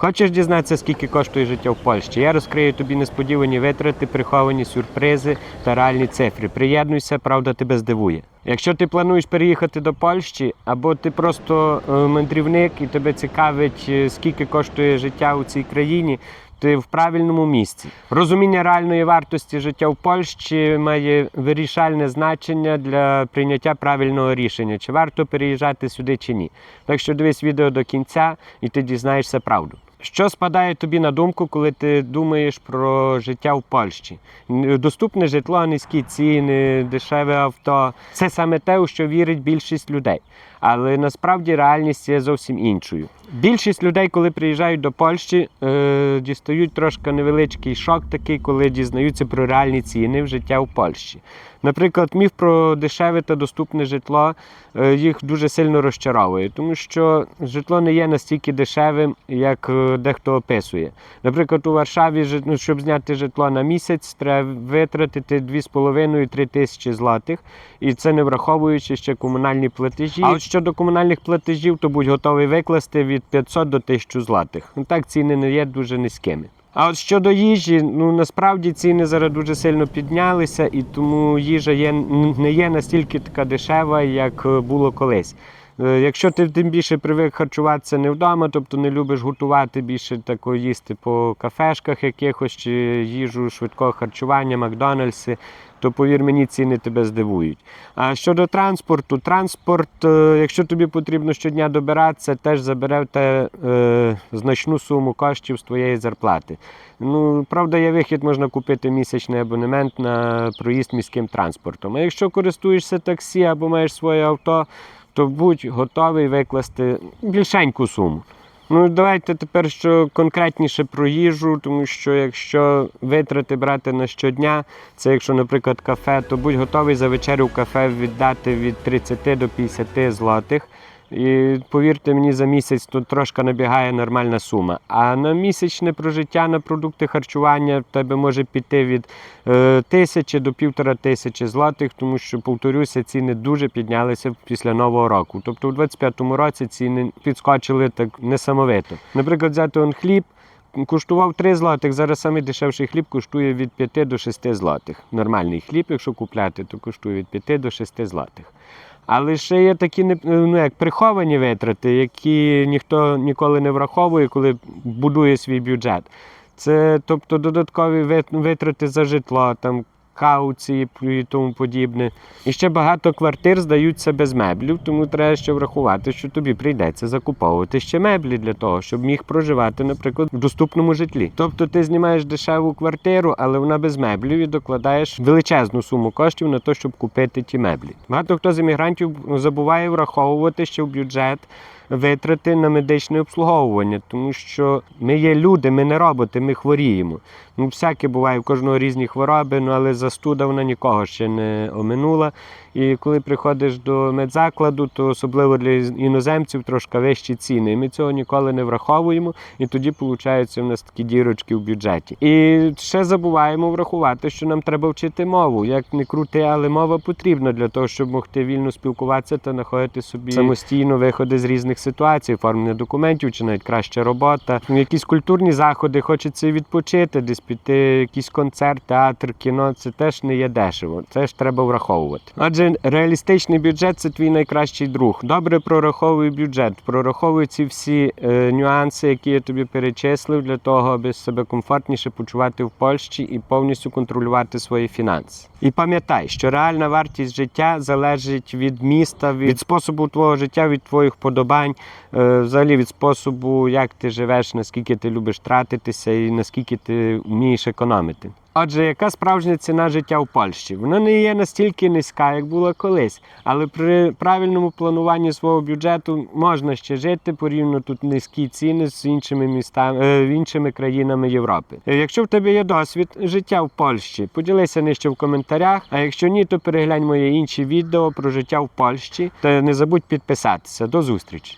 Хочеш дізнатися, скільки коштує життя в Польщі? Я розкрию тобі несподівані витрати, приховані сюрпризи та реальні цифри. Приєднуйся, правда тебе здивує. Якщо ти плануєш переїхати до Польщі, або ти просто е, мандрівник і тебе цікавить, е, скільки коштує життя у цій країні, ти в правильному місці. Розуміння реальної вартості життя в Польщі має вирішальне значення для прийняття правильного рішення, чи варто переїжджати сюди чи ні. Так що дивись відео до кінця, і ти дізнаєшся правду. Що спадає тобі на думку, коли ти думаєш про життя в Польщі? Доступне житло, низькі ціни, дешеве авто це саме те, у що вірить більшість людей. Але насправді реальність є зовсім іншою. Більшість людей, коли приїжджають до Польщі, е, дістають трошки невеличкий шок, такий, коли дізнаються про реальні ціни в життя в Польщі. Наприклад, міф про дешеве та доступне житло е, їх дуже сильно розчаровує, тому що житло не є настільки дешевим, як е, дехто описує. Наприклад, у Варшаві, ну, щоб зняти житло на місяць, треба витратити 2,5-3 тисячі злотих, і це не враховуючи ще комунальні платежі. А от щодо комунальних платежів, то будь готовий викласти від 500 до 1000 злотих. Ну так ціни не є дуже низькими. А от щодо їжі, ну насправді ціни зараз дуже сильно піднялися, і тому їжа є, не є настільки така дешева, як е, було колись. Е, Якщо ти тим більше привик харчуватися не вдома, тобто не любиш готувати більше тако їсти по кафешках якихось чи їжу швидкого харчування, Макдональдси, то повір мені, ціни тебе здивують. А щодо транспорту, транспорт, е, якщо тобі потрібно щодня добиратися, теж забере в те е, значну суму коштів з твоєї зарплати. Ну, правда, є вихід, можна купити місячний абонемент на проїзд міським транспортом. А якщо користуєшся таксі або маєш своє авто, то будь готовий викласти більшеньку суму. Ну, давайте тепер що конкретніше про їжу, тому що якщо витрати брати на щодня, це якщо, наприклад, кафе, то будь готовий за вечерю кафе віддати від 30 до 50 злотих. І повірте мені, за місяць тут трошки набігає нормальна сума. А на місячне прожиття на продукти харчування в тебе може піти від е, тисячі до півтора тисячі злотих, тому що, повторюся, ціни дуже піднялися після нового року. Тобто у 25-му році ціни підскочили так несамовито. Наприклад, взяти он хліб. Коштував 3 злотих, зараз самий дешевший хліб коштує від 5 до 6 злотих. Нормальний хліб, якщо купляти, то коштує від 5 до 6 злотих. Але ще є такі ну, як приховані витрати, які ніхто ніколи не враховує, коли будує свій бюджет. Це тобто додаткові вит- витрати за житло, там кауції і тому подібне. І ще багато квартир здаються без меблів, тому треба ще врахувати, що тобі прийдеться закуповувати ще меблі для того, щоб міг проживати, наприклад, в доступному житлі. Тобто ти знімаєш дешеву квартиру, але вона без меблів і докладаєш величезну суму коштів на те, щоб купити ті меблі. Багато хто з емігрантів забуває враховувати ще в бюджет витрати на медичне обслуговування, тому що ми є люди, ми не роботи, ми хворіємо. Ну, всяке буває, у кожного різні хвороби, ну але застуда вона нікого ще не оминула. І коли приходиш до медзакладу, то особливо для іноземців трошки вищі ціни. І ми цього ніколи не враховуємо, і тоді виходить у нас такі дірочки в бюджеті. І ще забуваємо врахувати, що нам треба вчити мову. Як не крути, але мова потрібна для того, щоб могти вільно спілкуватися та знаходити собі самостійно виходи з різних ситуацій, оформлення документів чи навіть краща робота. Якісь культурні заходи, хочеться відпочити, десь піти, якийсь концерт, театр, кіно. Це теж не є дешево. Це ж треба враховувати. Отже, реалістичний бюджет це твій найкращий друг. Добре прораховуй бюджет, прораховуй ці всі е, нюанси, які я тобі перечислив, для того, аби себе комфортніше почувати в Польщі і повністю контролювати свої фінанси. І пам'ятай, що реальна вартість життя залежить від міста, від способу твого життя, від твоїх подобань, е, взагалі від способу, як ти живеш, наскільки ти любиш тратитися і наскільки ти вмієш економити. Отже, яка справжня ціна життя в Польщі? Вона не є настільки низька, як була колись, але при правильному плануванні свого бюджету можна ще жити порівняно тут низькі ціни з іншими містами, е, іншими країнами Європи. Е, Якщо в тебе є досвід життя в Польщі, поділися нижче в коментарях. А якщо ні, то переглянь мої інші відео про життя в Польщі та не забудь підписатися. До зустрічі!